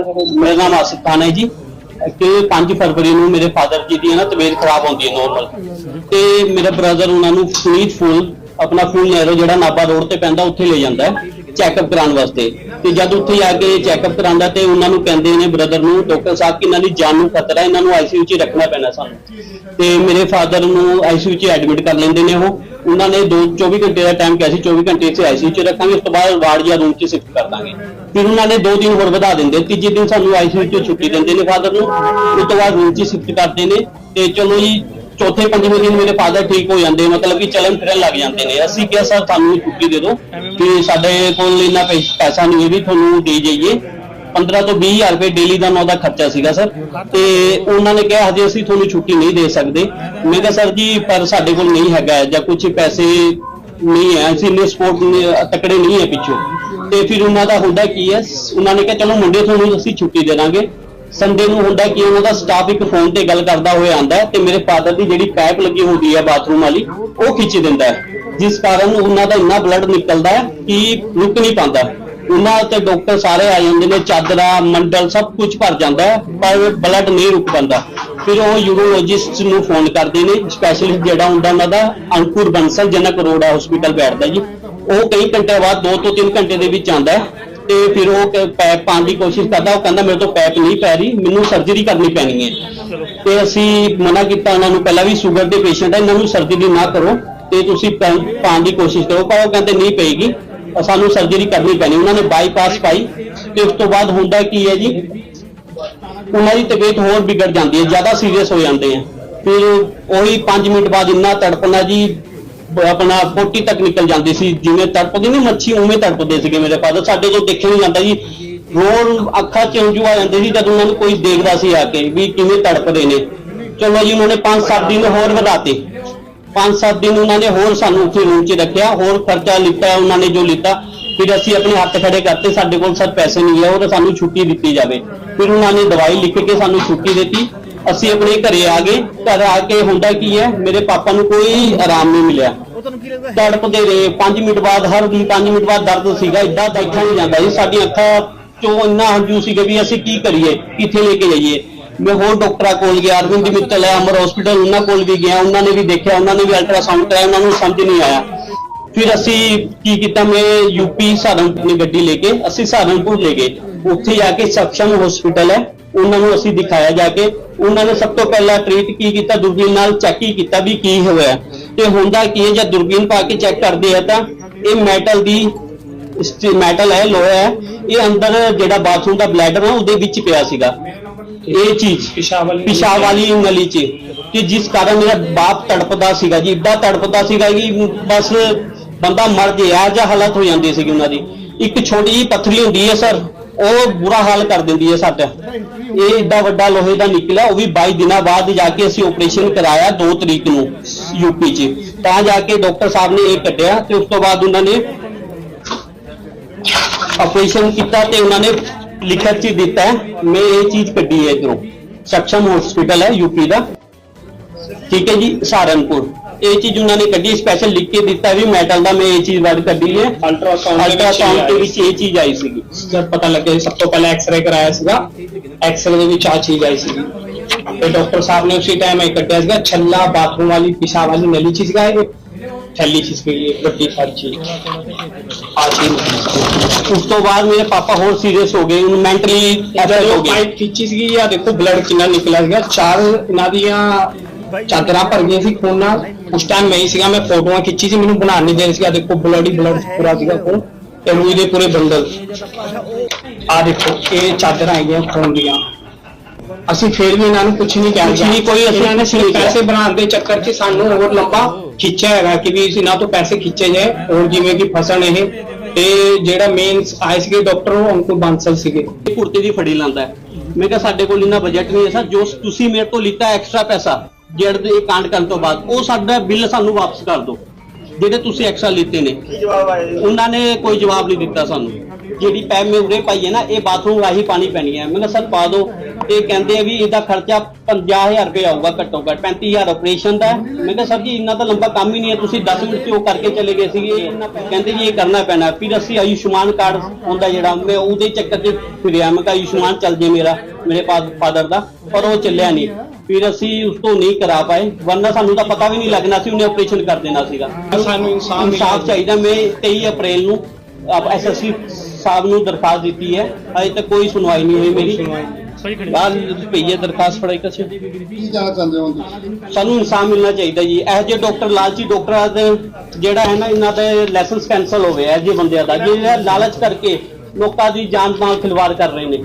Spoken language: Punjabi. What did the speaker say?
ਮੇਰਾ ਨਾਮ ਆਸਿਫ ਖਾਨ ਹੈ ਜੀ। ਕਿ 5 ਫਰਵਰੀ ਨੂੰ ਮੇਰੇ ਫਾਦਰ ਜੀ ਦੀ ਹੈ ਨਾ ਤਬੀਅਤ ਖਰਾਬ ਹੁੰਦੀ ਹੈ ਨੋਰਮਲ ਤੇ ਮੇਰਾ ਬ੍ਰਦਰ ਉਹਨਾਂ ਨੂੰ ਫਰੀਦ ਫੁੱਲ, ਆਪਣਾ ਫੁੱਲ ਨਹਿਰੋ ਜਿਹੜਾ ਨਾਬਾ ਰੋਡ ਤੇ ਪੈਂਦਾ, ਉੱਥੇ ਲੈ ਜਾਂਦਾ ਚੈੱਕਅਪ ਕਰਾਉਣ ਵਾਸਤੇ। ਤੇ ਜਦ ਉੱਥੇ ਆ ਕੇ ਚੈੱਕਅਪ ਕਰਾਉਂਦਾ ਤੇ ਉਹਨਾਂ ਨੂੰ ਕਹਿੰਦੇ ਨੇ ਬ੍ਰਦਰ ਨੂੰ, ਡਾਕਟਰ ਸਾਹਿਬ, ਕਿ ਇਹਨਾਂ ਦੀ ਜਾਨ ਨੂੰ ਖਤਰਾ ਹੈ, ਇਹਨਾਂ ਨੂੰ ਆਈਸੀਯੂ 'ਚ ਰੱਖਣਾ ਪੈਣਾ ਸਾਨੂੰ। ਤੇ ਮੇਰੇ ਫਾਦਰ ਨੂੰ ਆਈਸੀਯੂ 'ਚ ਐਡਮਿਟ ਕਰ ਲੈਂਦੇ ਨੇ ਉਹ। ਉਹਨਾਂ ਨੇ 2 24 ਘੰਟੇ ਦਾ ਟਾਈਮ ਕਿਹਾ ਸੀ 24 ਘੰਟੇ ਇੱਥੇ ਆਈਸੀਯੂ 'ਚ ਰੱਖਾਂਗੇ, ਉਸ ਤੋਂ ਬਾਅਦ ਵਾਰਡ ਜਾਂ ਰੂਮ 'ਚ ਸ਼ਿਫਟ ਕਰ ਦਾਂਗੇ। ਫਿਰ ਉਹਨਾਂ ਨੇ 2 ਦਿਨ ਹੋਰ ਵਧਾ ਦਿੰਦੇ, ਤੀਜੇ ਦਿਨ ਸਾਨੂੰ ਆਈਸੀਯੂ 'ਚ ਛੁੱਟੀ ਦਿੰਦੇ ਨੇ ਫਾਦਰ ਨੂੰ, ਉਸ ਤੋਂ ਬਾਅਦ ਰੂਮ 'ਚ ਸ਼ਿਫਟ ਕਰਦੇ ਨੇ, ਤੇ ਚਲੋ ਜੀ, ਚੌਥੇ, ਪੰਜਵੇਂ ਦਿਨ ਮੇਰੇ ਫਾਦਰ ਠੀਕ ਹੋ ਜਾਂਦੇ, ਮਤਲਬ ਕਿ ਚੱਲਣ ਫਿਰਨ ਲੱਗ ਜਾਂਦੇ ਨੇ। ਅਸੀਂ ਕਿਹਾ, ਸਰ, ਸਾਨੂੰ ਛੁੱਟੀ ਦੇ ਦਿਓ, ਕਿ ਸਾਡੇ ਕੋਲ ਇੰਨਾ ਪੈ- ਪੈਸਾ ਨਹੀਂ ਹੈ ਵੀ ਤੁਹਾਨੂੰ ਦੇ ਜਾਈਏ। 15 ਤੋਂ 20000 ਰੁਪਏ ਡੇਲੀ ਦਾ ਉਹਨਾਂ ਦਾ ਖਰਚਾ ਸੀਗਾ, ਸਰ। ਤੇ ਉਹਨਾਂ ਨੇ ਕਿਹਾ, ਹਜੇ ਅਸੀਂ ਤੁਹਾਨੂੰ ਛੁੱਟੀ ਨਹੀਂ ਦੇ ਸਕਦੇ। ਮੈਂ ਕਿਹਾ, ਸਰ ਜੀ, ਪਰ ਸਾਡੇ ਕੋਲ ਨਹੀਂ ਹੈਗਾ ਜਾਂ ਕੁਝ ਪੈਸੇ ਨਹੀਂ ਹੈ। ਅਸੀਂ ਨੇ ਸਪੋਰਟ ਤਕੜੇ ਨਹੀਂ ਹੈ ਪਿੱਛੋਂ। ਤੇ ਫਿਰ ਉਹਨਾਂ ਦਾ ਹੁੰਦਾ ਕੀ ਹੈ, ਉਹਨਾਂ ਨੇ ਕਿਹਾ, ਚਲੋ ਮੁੰਡੇ ਤੁਹਾਨੂੰ ਅਸੀਂ ਛੁੱਟੀ ਦੇ ਦਾਂਗੇ। ਸੰਡੇ ਨੂੰ ਹੁੰਦਾ ਕਿ ਉਹਨਾਂ ਦਾ ਸਟਾਫ ਇੱਕ ਫੋਨ ਤੇ ਗੱਲ ਕਰਦਾ ਹੋਇਆ ਆਂਦਾ ਤੇ ਮੇਰੇ ਫਾਦਰ ਦੀ ਜਿਹੜੀ ਪੈਪ ਲੱਗੀ ਹੁੰਦੀ ਹੈ ਬਾਥਰੂਮ ਵਾਲੀ, ਉਹ ਖਿੱਚ ਦਿੰਦਾ ਹੈ। ਜਿਸ ਕਾਰਨ ਉਹਨਾਂ ਦਾ ਇੰਨਾ ਬਲੱਡ ਨਿਕਲਦਾ ਕਿ ਰੁਕ ਨਹੀਂ ਪਾਉਂਦਾ। ਉਹਨਾਂ ਤੇ ਡਾਕਟਰ ਸਾਰੇ ਆ ਜਾਂਦੇ ਨੇ, ਚਾਦਰਾ, ਮੰਡਲ, ਸਭ ਕੁਝ ਭਰ ਜਾਂਦਾ ਪਰ ਬਲੱਡ ਨਹੀਂ ਰੁਕ ਪਾਉਂਦਾ। ਫਿਰ ਉਹ ਯੂਰੋਲੋਜਿਸਟ ਨੂੰ ਫੋਨ ਕਰਦੇ ਨੇ ਸਪੈਸ਼ਲਿਸਟ ਜਿਹੜਾ ਹੁੰਦਾ ਉਹਨਾਂ ਦਾ, ਅੰਕੁਰ ਬੰਸਲ ਜਨਕ ਅਰੋੜਾ ਹਸਪੀਟਲ ਬੈਠਦਾ ਜੀ। ਉਹ ਕਈ ਘੰਟੇ ਬਾਅਦ 2 ਤੋਂ 3 ਘੰਟੇ ਦੇ ਵਿੱਚ ਆਂਦਾ ਤੇ ਫਿਰ ਉਹ ਕ- ਪੈਪ ਪਾਉਣ ਦੀ ਕੋਸ਼ਿਸ਼ ਕਰਦਾ, ਉਹ ਕਹਿੰਦਾ ਮੇਰੇ ਤੋਂ ਪੈਪ ਨਹੀਂ ਪੈ ਰਹੀ, ਮੈਨੂੰ ਸਰਜਰੀ ਕਰਨੀ ਪੈਣੀ ਹੈ। ਤੇ ਅਸੀਂ ਮਨਾ ਕੀਤਾ ਉਹਨਾਂ ਨੂੰ, ਪਹਿਲਾਂ ਵੀ ਸ਼ੂਗਰ ਦੇ ਪੇਸ਼ੈਂਟ ਹੈ ਇਹਨਾਂ ਨੂੰ ਸਰਜਰੀ ਨਾ ਕਰੋ, ਤੇ ਤੁਸੀਂ ਪੈ- ਪਾਉਣ ਦੀ ਕੋਸ਼ਿਸ਼ ਕਰੋ, ਪਰ ਉਹ ਕਹਿੰਦੇ ਨਹੀਂ ਪਏਗੀ। ਸਾਨੂੰ ਸਰਜਰੀ ਕਰਨੀ ਪੈਣੀ। ਉਹਨਾਂ ਨੇ ਬਾਈਪਾਸ ਪਾਈ। ਤੇ ਉਸ ਤੋਂ ਬਾਅਦ ਹੁੰਦਾ ਕੀ ਹੈ ਜੀ? ਉਹਨਾਂ ਦੀ ਤਬੀਅਤ ਹੋਰ ਵਿਗੜ ਜਾਂਦੀ ਹੈ, ਜ਼ਿਆਦਾ ਸੀਰੀਅਸ ਹੋ ਜਾਂਦੇ ਆ। ਫਿਰ ਉਹੀ 5 ਮਿੰਟ ਬਾਅਦ ਇੰਨਾ ਤੜਪਣਾ ਜੀ, ਆਪਣਾ ਪੋਟੀ ਤੱਕ ਨਿਕਲ ਜਾਂਦੀ ਸੀ। ਜਿਵੇਂ ਤੜਪਦੀ ਨਹੀਂ ਮੱਛੀ, ਉਵੇਂ ਤੜਪਦੇ ਸੀਗੇ ਮੇਰੇ ਫਾਦਰ ਸਾਡੇ ਤੋਂ ਦੇਖਿਆ ਨਹੀਂ ਜਾਂਦਾ ਜੀ। ਰੋਣ ਅੱਖਾਂ ਚ ਹੰਝੂ ਆ ਜਾਂਦੇ ਸੀ ਜਦ ਉਹਨਾਂ ਨੂੰ ਕੋਈ ਦੇਖਦਾ ਸੀ ਆ ਕੇ ਵੀ ਕਿਵੇਂ ਤੜਪਦੇ ਨੇ। ਚਲੋ ਜੀ, ਉਹਨਾਂ ਨੇ 5-7 ਦਿਨ ਹੋਰ ਵਧਾਤੇ। 5-7 ਦਿਨ ਉਹਨਾਂ ਨੇ ਹੋਰ ਸਾਨੂੰ ਉੱਥੇ ਰੂਮ 'ਚ ਰੱਖਿਆ ਹੋਰ ਖਰਚਾ ਲਿੱਤਾ ਉਹਨਾਂ ਨੇ ਜੋ ਲਿੱਤਾ ਫਿਰ ਅਸੀਂ ਆਪਣੇ ਹੱਥ ਖੜੇ ਕਰਤੇ ਸਾਡੇ ਕੋਲ ਸਰ ਪੈਸੇ ਨਹੀਂ ਹੈ ਉਹ ਸਾਨੂੰ ਛੁੱਟੀ ਦਿੱਤੀ ਜਾਵੇ। ਫਿਰ ਉਹਨਾਂ ਨੇ ਦਵਾਈ ਲਿਖ ਕੇ ਸਾਨੂੰ ਛੁੱਟੀ ਦਿੱਤੀ ਅਸੀਂ ਆਪਣੇ ਘਰੇ ਆ ਗਏ ਘਰ ਆ ਕੇ ਹੁੰਦਾ ਕੀ ਹੈ ਮੇਰੇ ਪਾਪਾ ਨੂੰ ਕੋਈ ਆਰਾਮ ਨਹੀਂ ਮਿਲਿਆ। ਤੜਪਦੇ ਰਹੇ 5 ਮਿੰਟ ਬਾਅਦ ਹਰ 5 ਮਿੰਟ ਬਾਅਦ ਦਰਦ ਸੀਗਾ ਇਦਾਂ ਬੈਠਾ ਨਹੀਂ ਜਾਂਦਾ ਜੀ ਸਾਡੀਆਂ ਅੱਖਾਂ ਚੋਂ ਇੰਨਾ ਹੰਝੂ ਸੀਗੇ ਵੀ ਅਸੀਂ ਕੀ ਕਰੀਏ ਕਿੱਥੇ ਲੈ ਕੇ ਜਾਈਏ। ਮੈਂ ਹੋਰ ਡਾਕਟਰਾਂ ਕੋਲ ਗਿਆ, ਅਰਵਿੰਦ ਮਿੱਤਲ ਹੈ, ਅਮਰ ਹਸਪੀਟਲ ਉਹਨਾਂ ਕੋਲ ਵੀ ਗਿਆ, ਉਹਨਾਂ ਨੇ ਵੀ ਦੇਖਿਆ, ਉਹਨਾਂ ਨੇ ਵੀ ਅਲਟਰਾਸਾਊਂਡ ਕਰਾਇਆ, ਉਹਨਾਂ ਨੂੰ ਸਮਝ ਨਹੀਂ ਆਇਆ। ਫਿਰ ਅਸੀਂ ਕੀ ਕੀਤਾ, ਮੈਂ ਯੂਪੀ ਸਹਾਰਨਪੁਰ ਦੀ ਗੱਡੀ ਲੈ ਕੇ, ਅਸੀਂ ਸਹਾਰਨਪੁਰ ਲੈ ਗਏ। ਉੱਥੇ ਜਾ ਕੇ ਸક્ષਮ ਹਸਪੀਟਲ ਹੈ, ਉਹਨਾਂ ਨੂੰ ਅਸੀਂ ਦਿਖਾਇਆ ਜਾ ਕੇ। ਉਹਨਾਂ ਨੇ ਸਭ ਤੋਂ ਪਹਿਲਾਂ ਟ੍ਰੀਟ ਕੀ ਕੀਤਾ, ਦੁਰਬੀਨ ਨਾਲ ਚੈੱਕ ਹੀ ਕੀਤਾ ਵੀ ਕੀ ਹੋਇਆ। ਤੇ ਹੁੰਦਾ ਕੀ ਹੈ, ਜਦ ਦੁਰਬੀਨ ਪਾ ਕੇ ਚੈੱਕ ਕਰਦੇ ਆ ਤਾਂ ਇਹ ਮੈਟਲ ਦੀ ਮੈਟਲ ਹੈ, ਲੋਹਾ ਹੈ, ਇਹ ਅੰਦਰ ਜਿਹੜਾ ਬਾਥਰੂਮ ਦਾ ਬਲੈਡਰ ਹੈ, ਉਹਦੇ ਵਿੱਚ ਪਿਆ ਸੀਗਾ। ਇਹ ਚੀਜ਼ ਪਿਸ਼ਾਬ ਵਾਲੀ- ਨਲੀ 'ਚ। ਕਿ ਜਿਸ ਕਾਰਨ ਮੇਰਾ ਬਾਪ ਤੜਪਦਾ ਸੀਗਾ ਜੀ ਇੱਦਾਂ ਤੜਪਦਾ ਸੀਗਾ ਕਿ ਬਸ ਬੰਦਾ ਮਰ ਗਿਆ ਜਾਂ ਹਾਲਤ ਹੋ ਜਾਂਦੀ ਸੀਗੀ ਉਹਨਾਂ ਦੀ। ਇੱਕ ਛੋਟੀ ਜਿਹੀ ਪੱਥਰੀ ਹੁੰਦੀ ਹੈ ਸਰ ਉਹ ਬੁਰਾ ਹਾਲ ਕਰ ਦਿੰਦੀ ਹੈ ਸਾਡਾ ਇਹ ਏਡਾ ਵੱਡਾ ਲੋਹੇ ਦਾ ਨਿਕਲਿਆ ਉਹ ਵੀ 22 ਦਿਨਾਂ ਬਾਅਦ ਜਾ ਕੇ ਅਸੀਂ ਆਪਰੇਸ਼ਨ ਕਰਾਇਆ 2 ਤਰੀਕ ਨੂੰ ਯੂਪੀ 'ਚ। ਤਾਂ ਜਾ ਕੇ ਡਾਕਟਰ ਸਾਹਿਬ ਨੇ ਇਹ ਕੱਢਿਆ ਤੇ ਉਸ ਤੋਂ ਬਾਅਦ ਉਹਨਾਂ ਨੇ ਆਪਰੇਸ਼ਨ ਕੀਤਾ ਤੇ ਉਹਨਾਂ ਨੇ ਲਿਖਤ 'ਚ ਦਿੱਤਾ ਹੈ, ਮੈਂ ਇਹ ਚੀਜ਼ ਕੱਢੀ ਹੈ ਇਧਰੋਂ। ਸક્ષਮ ਹਸਪੀਟਲ ਹੈ ਯੂਪੀ ਦਾ। ਠੀਕ ਹੈ ਜੀ ਸਹਾਰਨਪੁਰ। ਇਹ ਚੀਜ਼ ਉਹਨਾਂ ਨੇ ਕੱਢੀ ਸਪੈਸ਼ਲ ਲਿਖ ਕੇ ਦਿੱਤਾ ਵੀ ਮੈਟਲ ਦਾ ਮੈਂ ਇਹ ਚੀਜ਼ ਵਰਡ ਕੱਢੀ ਹੈ। ਅਲਟਰਾਸਾਊਂਡ ਦੇ ਵਿੱਚ ਇਹ ਚੀਜ਼ ਆਈ ਸੀਗੀ। ਜਦ ਪਤਾ ਲੱਗਿਆ ਸਭ ਤੋਂ ਪਹਿਲਾਂ ਐਕਸ-ਰੇ ਕਰਾਇਆ ਸੀਗਾ। ਐਕਸ-ਰੇ ਦੇ ਵਿੱਚ ਆ ਚੀਜ਼ ਆਈ ਸੀਗੀ। ਤੇ ਡਾਕਟਰ ਸਾਹਿਬ ਨੇ ਉਸੇ ਟਾਈਮ ਇਹ ਕੱਢਿਆ ਸੀਗਾ ਛੱਲਾ ਬਾਥਰੂਮ ਵਾਲੀ ਪਿਸ਼ਾਬ ਵਾਲੀ ਨਲੀ ਚ ਸੀਗਾ ਇਹ ਥੈਲੀ ਚ ਸੀਗੀ ਇਹ ਵੱਡੀ ਸਾਰੀ ਚੀਜ਼ ਚੀਜ਼ ਉਸ ਤੋਂ ਬਾਅਦ ਮੇਰੇ ਪਾਪਾ ਹੋਰ ਸੀਰੀਅਸ ਹੋ ਗਏ ਉਹਨੂੰ ਮੈਂਟਲੀ ਅਫੈਕਟ ਹੋ ਪਾਈਪ ਖਿੱਚੀ ਸੀਗੀ ਆ ਦੇਖੋ ਬਲੱਡ ਕਿੰਨਾ ਨਿਕਲਿਆ ਸੀਗਾ। ਚਾਰ ਇਹਨਾਂ ਦੀਆਂ ਚਾਦਰਾਂ ਭਰ ਗਈਆਂ ਸੀ ਖੂਨ। ਨਾਲ ਉਸ ਟਾਈਮ ਮੈਂ ਹੀ ਸੀਗਾ ਮੈਂ ਫੋਟੋਆਂ ਖਿੱਚੀ ਸੀ ਮੈਨੂੰ ਬਣਾਉਣ ਨਹੀਂ ਦੇ ਰਹੇ ਸੀਗਾ। ਦੇਖੋ ਬਲੱਡ ਬਲੱਡ ਪੂਰਾ ਸੀਗਾ ਖੂਨ। ਤੇ ਰੂਈ ਦੇ ਪੂਰੇ ਬੰਡਲ ਆ ਦੇਖੋ ਇਹ ਚਾਦਰਾਂ ਆਈਆਂ ਖੂਨ ਦੀਆਂ। ਅਸੀਂ ਫੇਰ ਵੀ ਇਹਨਾਂ ਨੂੰ ਕੁਝ ਨਹੀਂ ਕਿਹਾ ਕੁਛ ਨਹੀਂ, ਕੋਈ ਅਸੀਂ ਇਹਨਾਂ ਨੇ ਸਿਰਫ। ਪੈਸੇ ਬਣਾਉਣ ਦੇ ਚੱਕਰ 'ਚ ਸਾਨੂੰ ਹੋਰ ਲੰਬਾ ਖਿੱਚਿਆ ਹੈਗਾ ਕਿ ਵੀ ਇਹਨਾਂ ਤੋਂ ਪੈਸੇ ਖਿੱਚੇ ਜਾਏ ਹੋਰ ਜਿਵੇਂ ਕਿ ਫਸਣ ਇਹ। ਤੇ ਜਿਹੜਾ ਮੇਨ ਆਏ ਸੀਗੇ ਡਾਕਟਰ ਉਹ ਅੰਕੁਰ ਬਾਂਸਲ ਸੀਗੇ। ਇਹ ਕੁੜਤੇ ਦੀ ਫੜੀ ਲਾਂਦਾ ਹੈ। ਮੈਂ ਕਿਹਾ ਸਾਡੇ ਕੋਲ ਇੰਨਾ ਬਜਟ ਨਹੀਂ ਹੈ ਸਰ ਜੋ ਤੁਸੀਂ ਮੇਰੇ ਤੋਂ ਲਿੱਤਾ ਐਕਸਟਰਾ ਪੈਸਾ ਜਿਹੜੇ ਦੇ ਇਹ ਕਾਂਡ ਕਰਨ ਤੋਂ ਬਾਅਦ ਉਹ ਸਾਡਾ ਬਿੱਲ ਸਾਨੂੰ ਵਾਪਸ ਕਰ ਦਿਓ। ਜਿਹੜੇ ਤੁਸੀਂ ਐਕਸਟਰਾ ਲਿੱਤੇ ਨੇ ਉਹਨਾਂ ਨੇ ਕੋਈ ਜਵਾਬ ਨਹੀਂ ਦਿੱਤਾ ਸਾਨੂੰ। ਜਿਹੜੀ ਪੈ ਮੈਂ ਉਰੇ ਪਾਈ ਹੈ ਨਾ ਇਹ ਬਾਥਰੂਮ ਰਾਹੀਂ ਪਾਣੀ ਪੈਣੀ ਹੈ। ਮੈਂ ਕਿਹਾ ਸਰ ਪਾ ਦਿਓ। ਇਹ ਕਹਿੰਦੇ ਆ ਵੀ ਇਹਦਾ ਖਰਚਾ 50000 ਰੁਪਏ ਆਊਗਾ ਘੱਟੋ ਘੱਟ 35000 ਆਪਰੇਸ਼ਨ ਦਾ। ਹੈ। ਮੈਂ ਕਿਹਾ ਸਰ ਜੀ ਇੰਨਾ ਤਾਂ ਲੰਬਾ ਕੰਮ ਹੀ ਨਹੀਂ ਹੈ ਤੁਸੀਂ 10 ਮਿੰਟ 'ਚ ਉਹ ਕਰਕੇ ਚਲੇ ਗਏ ਸੀਗੇ। ਕਹਿੰਦੇ ਜੀ ਇਹ ਕਰਨਾ ਪੈਣਾ ਫਿਰ ਅਸੀਂ ਆਯੁਸ਼ਮਾਨ ਕਾਰਡ ਹੁੰਦਾ ਜਿਹੜਾ ਮੈਂ ਉਹਦੇ ਚੱਕਰ 'ਚ ਫਿਰਿਆ। ਮੈਂ ਕਿਹਾ ਆਯੁਸ਼ਮਾਨ ਚੱਲ ਜੇ ਮੇਰਾ ਮੇਰੇ ਫਾਦਰ ਦਾ। ਪਰ ਉਹ ਚੱਲਿਆ ਨਹੀਂ। ਫਿਰ ਅਸੀਂ ਉਸ ਤੋਂ ਨਹੀਂ ਕਰਾ ਪਾਏ। ਵਰਨਾ ਸਾਨੂੰ ਤਾਂ ਪਤਾ ਵੀ ਨਹੀਂ ਲੱਗਣਾ ਸੀ ਉਹਨੇ ਆਪਰੇਸ਼ਨ ਕਰ ਦੇਣਾ ਸੀਗਾ। ਸਾਨੂੰ ਇਨਸਾਫ ਇਨਸਾਫ ਚਾਹੀਦਾ। ਮੈਂ 23 ਅਪ੍ਰੈਲ ਨੂੰ ਐਸਐਸਪੀ ਸਾਹਿਬ ਨੂੰ ਦਰਖਾਸਤ ਦਿੱਤੀ ਹੈ। ਅਜੇ ਤੱਕ ਕੋਈ ਸੁਣਵਾਈ ਨਹੀਂ ਹੋਈ ਮੇਰੀ। ਬਾਹਰ ਪਈ ਹੈ ਦਰਖਾਸਤ ਫੜਾਈ ਕਸੇ ਕੀ ਜਾਣਾ ਚਾਹੁੰਦੇ ਹੋ ਤੁਸੀਂ? ਸਾਨੂੰ ਇਨਸਾਫ ਮਿਲਣਾ ਚਾਹੀਦਾ ਜੀ। ਇਹ ਜੇ ਡਾਕਟਰ ਲਾਲਚੀ ਡਾਕਟਰਾਂ ਦੇ ਜਿਹੜਾ ਹੈ ਨਾ ਇਹਨਾਂ ਦੇ ਲਾਇਸੈਂਸ ਕੈਨਸਲ ਹੋ ਗਿਆ ਇਹ ਜੇ ਬੰਦਿਆਂ ਦਾ। ਜਿਹੜਾ ਲਾਲਚ ਕਰਕੇ ਲੋਕਾਂ ਦੀ ਜਾਨ ਨਾਲ ਖਿਲਵਾੜ ਕਰ ਰਹੇ ਨੇ।